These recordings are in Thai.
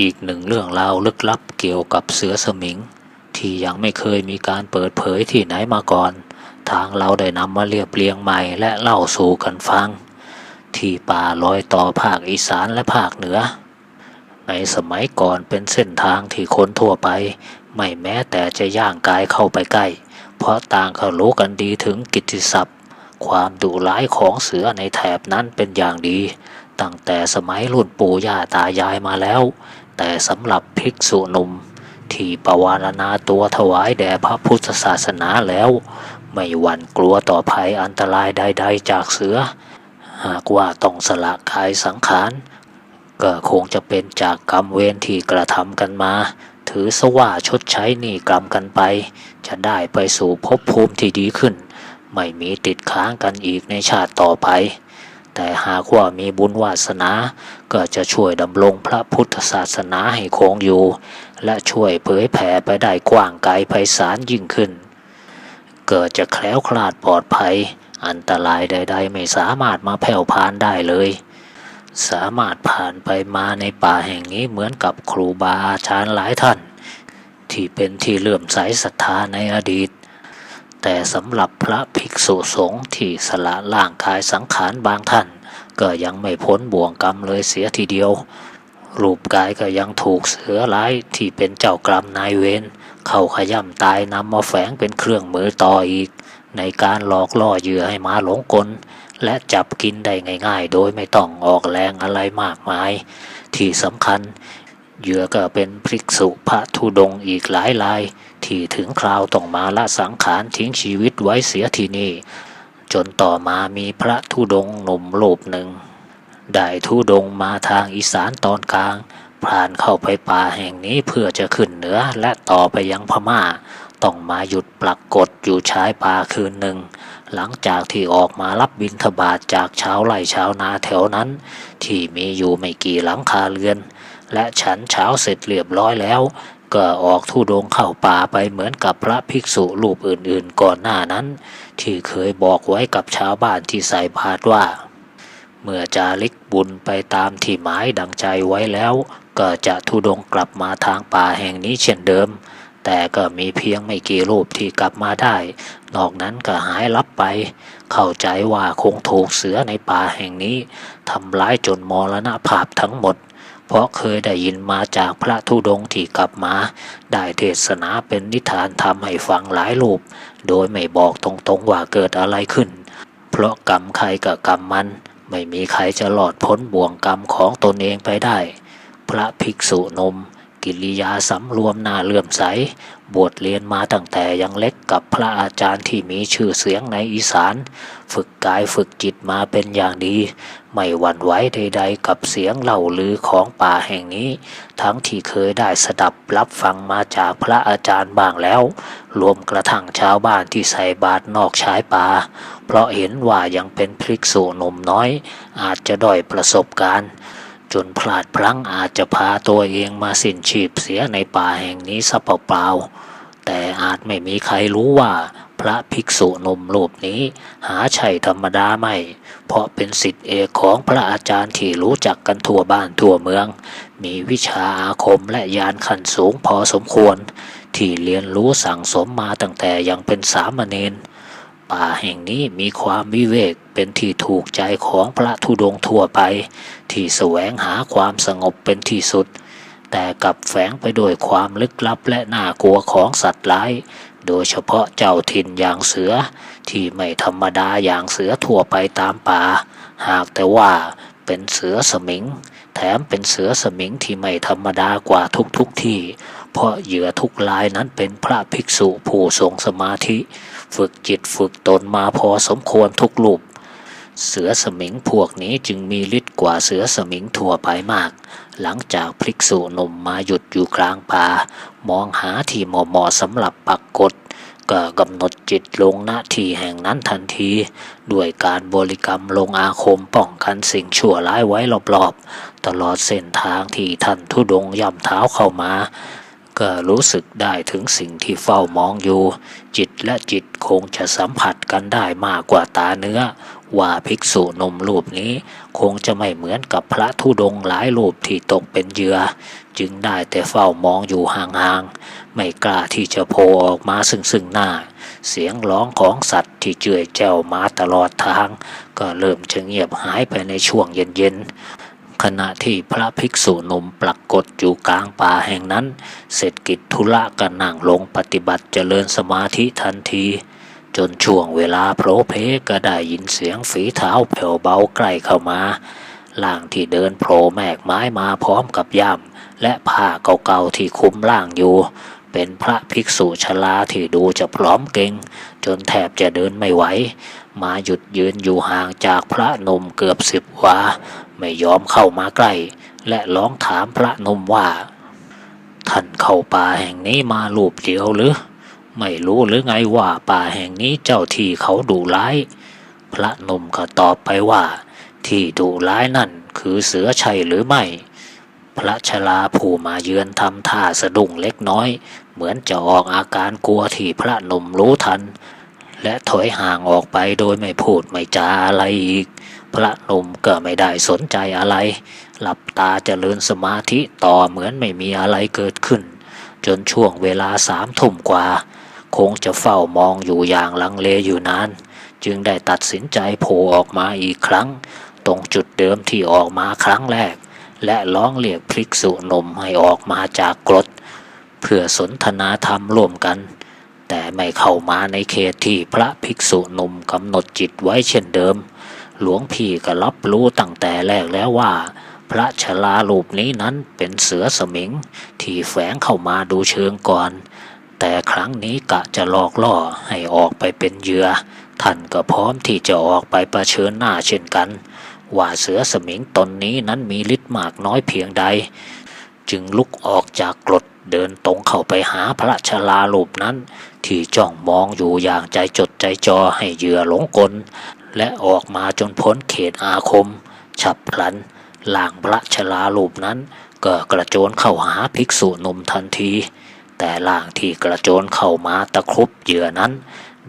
อีกหนึ่งเรื่องราวลึกลับเกี่ยวกับเสือสมิง ที่ยังไม่เคยมีการเปิดเผยที่ไหนมาก่อน ทางเราได้นำมาเรียบเรียงใหม่และเล่าสู่กันฟัง ที่ป่าลอยต่อภาคอีสานและภาคเหนือ ในสมัยก่อนเป็นเส้นทางที่คนทั่วไป ไม่แม้แต่จะย่างกายเข้าไปใกล้ เพราะต่างเขารู้กันดีถึงกิตติศัพท์ ความดุร้ายของเสือในแถบนั้นเป็นอย่างดี ตั้งแต่สมัยรุ่นปู่ย่าตายายมาแล้ว แต่สำหรับภิกษุหนุ่มที่ประวารณาตัวถวายแด่พระพุทธศาสนาแล้ว ไม่หวั่นกลัวต่อภัยอันตรายใดๆจากเสือ หากว่าต้องสละกายสังขาร ก็คงจะเป็นจากกรรมเวรที่กระทำกันมา ถือสว่าชดใช้หนี้กรรมกันไป จะได้ไปสู่ภพภูมิที่ดีขึ้น ไม่มีติดค้างกันอีกในชาติต่อไป แต่หากว่ามีบุญวาสนา ก็จะช่วยดำรงพระพุทธศาสนาให้คงอยู่ และช่วยเผยแผ่ไปได้กว้างไกลไพศาลยิ่งขึ้น เกิดจะแคล้วคลาดปลอดภัย อันตรายใด ๆ ไม่สามารถมาแผ่วพานได้เลย สามารถผ่านไปมาในป่าแห่งนี้เหมือนกับครูบาอาจารย์หลายท่าน ที่เป็นที่เลื่อมใสศรัทธาในอดีต แต่สำหรับพระภิกษุสงฆ์ที่สละร่างกายสังขารบางท่าน ก็ยังไม่พ้นบ่วงกรรมเลยเสียทีเดียว รูปกายก็ยังถูกเสือร้ายที่เป็นเจ้ากรรมนายเวรเข้าขย่ำตายนำมาแฝงเป็นเครื่องมือต่ออีก ในการหลอกล่อเหยื่อให้มาหลงกล และจับกินได้ง่าย ๆ โดยไม่ต้องออกแรงอะไรมากมาย ที่สำคัญ เหยื่อก็เป็นพริกษุพระธุดงอีกหลายราย ที่ถึงคราวต้องมาละสังขารทิ้งชีวิตไว้เสียที่นี่ จนต่อมามีพระธุดงหนุ่มรูปหนึ่ง ได้ธุดงมาทางอีสานตอนกลางผ่านเข้าไปป่าแห่งนี้เพื่อจะขึ้นเหนือและต่อไปยังพม่า ต้องมาหยุดปรากฏอยู่ชายป่าคืนหนึ่ง หลังจากที่ออกมารับบิณฑบาตจากชาวไร่ชาวนาแถวนั้น ที่มีอยู่ไม่กี่หลังคาเรือน และฉันเช้าเสร็จเรียบร้อยแล้ว ก็ออกทุดงเข้าป่าไปเหมือนกับพระภิกษุรูปอื่นๆก่อนหน้านั้น ที่เคยบอกไว้กับชาวบ้านที่ใส่บาตรว่า เมื่อจาริกบุญไปตามที่หมายดังใจไว้แล้ว ก็จะทุดงกลับมาทางป่าแห่งนี้เช่นเดิม แต่ก็มีเพียงไม่กี่รูปที่กลับมาได้ นอกนั้นก็หายลับไป เข้าใจว่าคงถูกเสือในป่าแห่งนี้ทำร้ายจนมรณภาพทั้งหมด เพราะเคยได้ยินมาจากพระธุดงที่กลับมา ได้เทศนาเป็นนิทานทำให้ฟังหลายรูป โดยไม่บอกตรงๆว่าเกิดอะไรขึ้น เพราะกรรมใครกับกรรมมัน ไม่มีใครจะหลอดพ้นบ่วงกรรมของตนเองไปได้ พระภิกษุนม กิริยาสำรวมหน้าเลื่อมใส บวชเรียนมาตั้งแต่ยังเล็กกับพระอาจารย์ที่มีชื่อเสียงในอีสาน ฝึกกายฝึกจิตมาเป็นอย่างดี ไม่หวั่นไหวใดๆ กับเสียงเล่าลือของป่าแห่งนี้ ทั้งที่เคยได้สดับรับฟังมาจากพระอาจารย์บ้างแล้ว รวมกระทั่งชาวบ้านที่ใส่บาตรนอกชายป่า เพราะเห็นว่ายังเป็นพริกษุหนุ่มน้อย อาจจะด้อยประสบการณ์ จนพลาดพลั้งอาจจะพาตัวเองมาสิ้นชีพเสียในป่าแห่งนี้ซะเปล่าๆแต่อาจไม่มีใครรู้ว่าพระภิกษุหนุ่มรูปนี้หาใช่ธรรมดาไม่ เพราะเป็นสิทธิเอกของพระอาจารย์ที่รู้จักกันทั่วบ้านทั่วเมือง มีวิชาอาคมและยานขันสูงพอสมควร ที่เรียนรู้สั่งสมมาตั้งแต่ยังเป็นสามเณรป่าแห่งนี้มีความวิเวก เป็นที่ถูกใจของพระธุดงทั่วไป ที่แสวงหาความสงบเป็นที่สุด แต่กลับแฝงไปด้วยความลึกลับและน่ากลัวของสัตว์ร้าย โดยเฉพาะเจ้าถิ่นอย่างเสือ ที่ไม่ธรรมดาอย่างเสือทั่วไปตามป่า หากแต่ว่าเป็นเสือสมิง แถมเป็นเสือสมิงที่ไม่ธรรมดากว่าทุกๆทที่ เพราะเหยื่อทุกรายนั้นเป็นพระภิกษุผู้ทรงสมาธิ ฝึกจิตฝึกตนมาพอสมควรทุกรูป เสือสมิงพวกนี้จึงมีฤทธิ์กว่าเสือสมิงทั่วไปมาก หลังจากพริกษุนมมาหยุดอยู่กลางป่า มองหาที่เหมาะๆสำหรับปักกดก็กำหนดจิตลงณที่แห่งนั้นทันที ด้วยการบริกรรมลงอาคมป้องกันสิ่งชั่วร้ายไว้รอบๆ ตลอดเส้นทางที่ท่านทุดงย่ำเท้าเข้ามา ก็รู้สึกได้ถึงสิ่งที่เฝ้ามองอยู่ จิตและจิตคงจะสัมผัสกันได้มากกว่าตาเนื้อว่าภิกษุหนมรูปนี้ คงจะไม่เหมือนกับพระธุดงหลายรูปที่ตกเป็นเหยื่อ จึงได้แต่เฝ้ามองอยู่ห่างๆ ไม่กล้าที่จะโผล่ออกมาซึ่งซึ่งหน้า เสียงร้องของสัตว์ที่เจื่อยแจ้วมาตลอดทาง ก็เริ่มจะเงียบหายไปในช่วงเย็นๆขณะที่พระภิกษุหนุ่มปรากฏอยู่กลางป่าแห่งนั้น เสร็จกิจธุระก็นั่งลงปฏิบัติเจริญสมาธิทันที จนช่วงเวลาโผล่เพก็ได้ยินเสียงฝีเท้าแผ่วเบาใกล้เข้ามาล่างที่เดินโผล่แมกไม้มาพร้อมกับย่ำและผ้าเก่าๆที่คลุมล่างอยู่ เป็นพระภิกษุชราที่ดูจะพร้อมเก่ง จนแทบจะเดินไม่ไหว มาหยุดยืนอยู่ห่างจากพระนมเกือบสิบวา ไม่ยอมเข้ามาใกล้ และร้องถามพระนมว่า ท่านเข้าป่าแห่งนี้มาลูบเดียวหรือ ไม่รู้หรือไงว่าป่าแห่งนี้เจ้าที่เขาดุร้าย พระนุ่มก็ตอบไปว่า ที่ดุร้ายนั่นคือเสือชัยหรือไม่ พระชราผู้มาเยือนทำท่าสะดุ้งเล็กน้อย เหมือนจะออกอาการกลัวที่พระนุ่มรู้ทัน และถอยห่างออกไปโดยไม่พูดไม่จาอะไรอีก พระนุ่มก็ไม่ได้สนใจอะไร หลับตาเจริญสมาธิต่อเหมือนไม่มีอะไรเกิดขึ้น จนช่วงเวลาสามทุ่มกว่า คงจะเฝ้ามองอยู่อย่างลังเลอยู่นาน จึงได้ตัดสินใจโผล่ออกมาอีกครั้ง ตรงจุดเดิมที่ออกมาครั้งแรก และร้องเรียกพริกษุนมให้ออกมาจากกรดเพื่อสนทนาธรรมร่วมกัน แต่ไม่เข้ามาในเขตที่พระภิกษุหนุ่มกำหนดจิตไว้เช่นเดิม หลวงพี่ก็รับรู้ตั้งแต่แรกแล้วว่า พระชลารูปนี้นั้นเป็นเสือสมิงที่แฝงเข้ามาดูเชิงก่อน แต่ครั้งนี้กะจะหลอกล่อให้ออกไปเป็นเหยื่อ ท่านก็พร้อมที่จะออกไปประชิญหน้าเช่นกัน ว่าเสือสมิงตนนี้นั้นมีฤทธิ์มากน้อยเพียงใด จึงลุกออกจากกรดเดินตรงเข้าไปหาพระชลารูปนั้น ที่จ้องมองอยู่อย่างใจจดใจจ่อให้เหยื่อหลงกล และออกมาจนพ้นเขตอาคม ฉับพลันล่างพระชลารูปนั้น ก็กระโจนเข้าหาภิกษุหนุ่มทันที แต่ล่างที่กระโจนเข้ามาตะครุบเหยื่อนั้น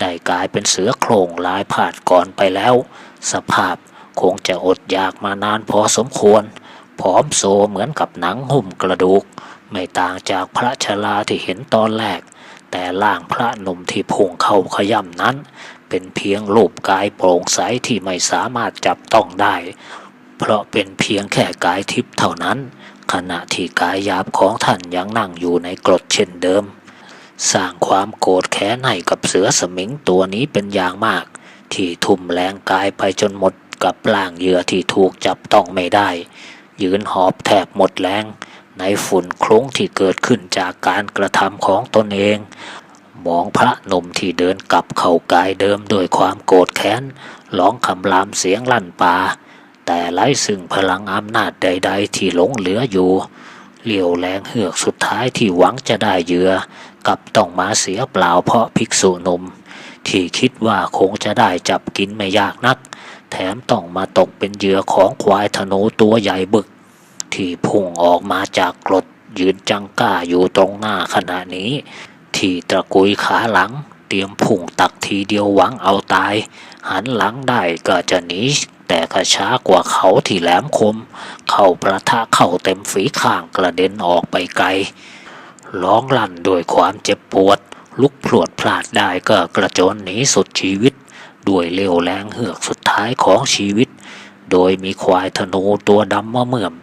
ได้กลายเป็นเสือโคร่งลายผาดก่อนไปแล้ว สภาพคงจะอดอยากมานานพอสมควร ผอมโซเหมือนกับหนังหุ้มกระดูก ไม่ต่างจากพระชราที่เห็นตอนแรก แต่ล่างพระหนุ่มที่พุ่งเข้าขย่ำนั้น เป็นเพียงรูปกายโปร่งใสที่ไม่สามารถจับต้องได้ เพราะเป็นเพียงแค่กายทิพย์เท่านั้น ขณะที่กายหยาบของท่านยังนั่งอยู่ในกรดเช่นเดิม สร้างความโกรธแค้นให้กับเสือสมิงตัวนี้เป็นอย่างมาก ที่ทุ่มแรงกายไปจนหมดกับล่างเหยื่อที่ถูกจับต้องไม่ได้ ยืนหอบแทบหมดแรง ในฝุ่นคลุ้งที่เกิดขึ้นจากการกระทำของตนเอง มองพระหนุ่มที่เดินกลับเข้ากายเดิมด้วยความโกรธแค้นร้องคำรามเสียงลั่นป่า แต่ไร้ซึ่งพลังอำนาจใด ๆ ที่หลงเหลืออยู่เลี้ยวแรงเหือกสุดท้ายที่หวังจะได้เหยื่อกับต้องมาเสียเปล่าเพราะภิกษุหนุ่มที่คิดว่าคงจะได้จับกินไม่ยากนัก แถมต้องมาตกเป็นเหยื่อของควายธนูตัวใหญ่บึก ที่พุ่งออกมาจากกรดยืนจังก้าอยู่ตรงหน้าขณะนี้ ที่ตะกุยขาหลัง เตรียมพุ่งตักทีเดียวหวังเอาตาย หันหลังได้ก็จะหนี แต่กระช้ากว่าเขาที่แหลมคม เข้าประทะเข้าเต็มฝีข้างกระเด็นออกไปไกล ร้องลั่นด้วยความเจ็บปวด ลุกพรวดพลาดได้ก็กระโจนหนีสุดชีวิต ด้วยเลี้ยวแรงเหือกสุดท้ายของชีวิต โดยมีควายธนูตัวดำมะเมื่อม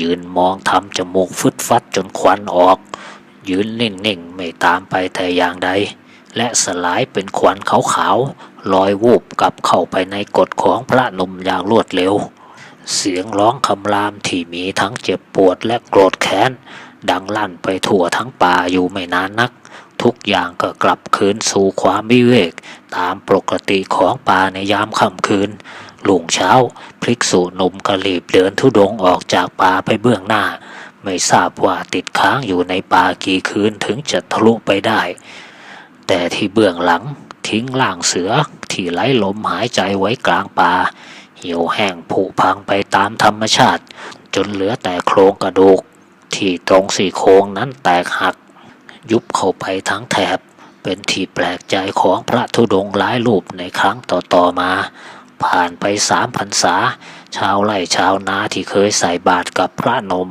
ยืนมองทำจมูกฟึดฟัดจนควันออก ยืนนิ่งๆ ไม่ตามไปแต่อย่างใดและสลายเป็นควันขาวๆ ลอยวูบกลับเข้าไปในกฎของพระนมอย่างรวดเร็ว เสียงร้องคำรามที่มีทั้งเจ็บปวดและโกรธแค้น ดังลั่นไปทั่วทั้งป่าอยู่ไม่นานนัก ทุกอย่างก็กลับคืนสู่ความวิเวก ตามปกติของป่าในยามค่ำคืนลุงเช้าพริกษุหนุ่มกระลีบเดินทุดงออกจากป่าไปเบื้องหน้า ไม่ทราบว่าติดค้างอยู่ในป่ากี่คืนถึงจะทะลุไปได้ แต่ที่เบื้องหลัง ทิ้งล่างเสือที่ไร้ลมหายใจไว้กลางป่า เหี่ยวแห้งผุพังไปตามธรรมชาติ จนเหลือแต่โครงกระดูก ที่ตรงสี่โครงนั้นแตกหัก ยุบเข้าไปทั้งแถบ เป็นที่แปลกใจของพระธุดงค์หลายรูปในครั้งต่อๆมา ผ่านไปสามพรรษา ชาวไร่ชาวนาที่เคยใส่บาตรกับพระนม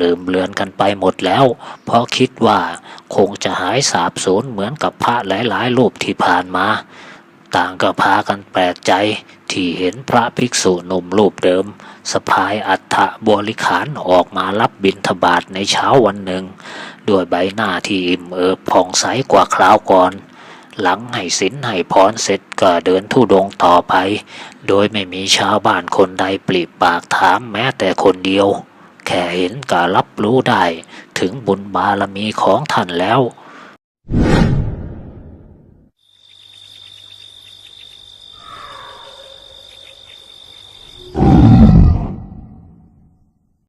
ลืมเลือนกันไปหมดแล้ว เพราะคิดว่าคงจะหายสาบสูญเหมือนกับพระหลายๆรูปที่ผ่านมา ต่างก็พากันแปลกใจที่เห็นพระภิกษุหนุ่มรูปเดิมสะพายอัฐบริขารออกมารับบิณฑบาตในเช้าวันหนึ่ง ด้วยใบหน้าที่อิ่มเอิบผ่องใสกว่าคราวก่อน หลังให้สินให้พรเสร็จก็เดินทุดงต่อไป โดยไม่มีชาวบ้านคนใดปลีปากถามแม้แต่คนเดียว แค่เห็นก็รับรู้ได้ ถึงบุญบารมีของท่านแล้ว